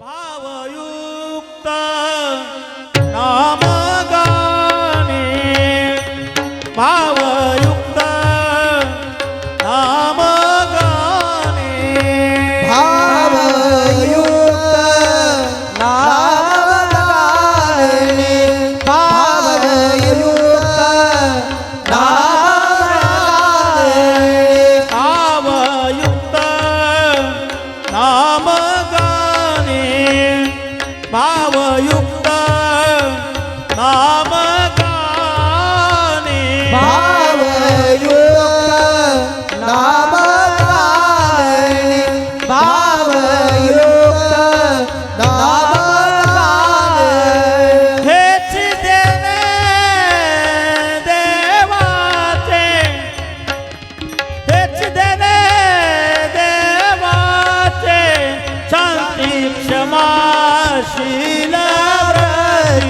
ભાવયુક્ત નામ ગાને ભાવ ભાવયુક્ત નામ ગાને ભાવ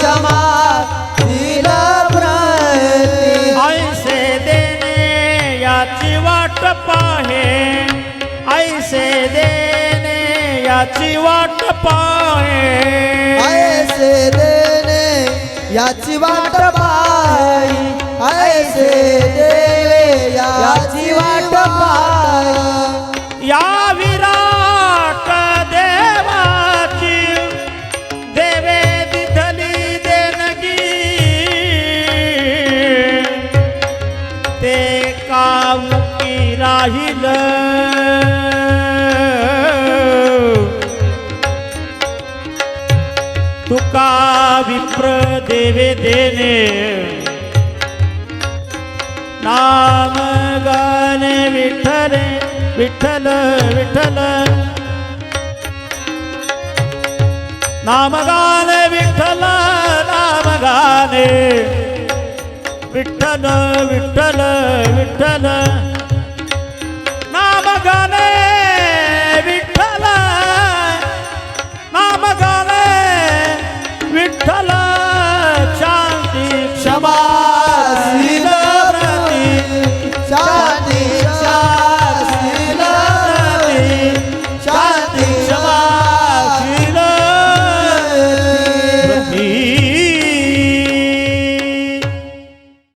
क्षमा शीलव्रती ऐसे देणे याची वाट पाहे। ऐसे देणे याची वाट पाहे। ऐसे देणे याची वाट पाय ऐसे देवे याची ते कामुकी राहील. तुका विप्र देवे देने नाम गाने विठ्ठल विठ्ठल विठ्ठल. नाम गाने विठ्ठल नाम गाने विठ्ठल विठ्ठल. விட்டன.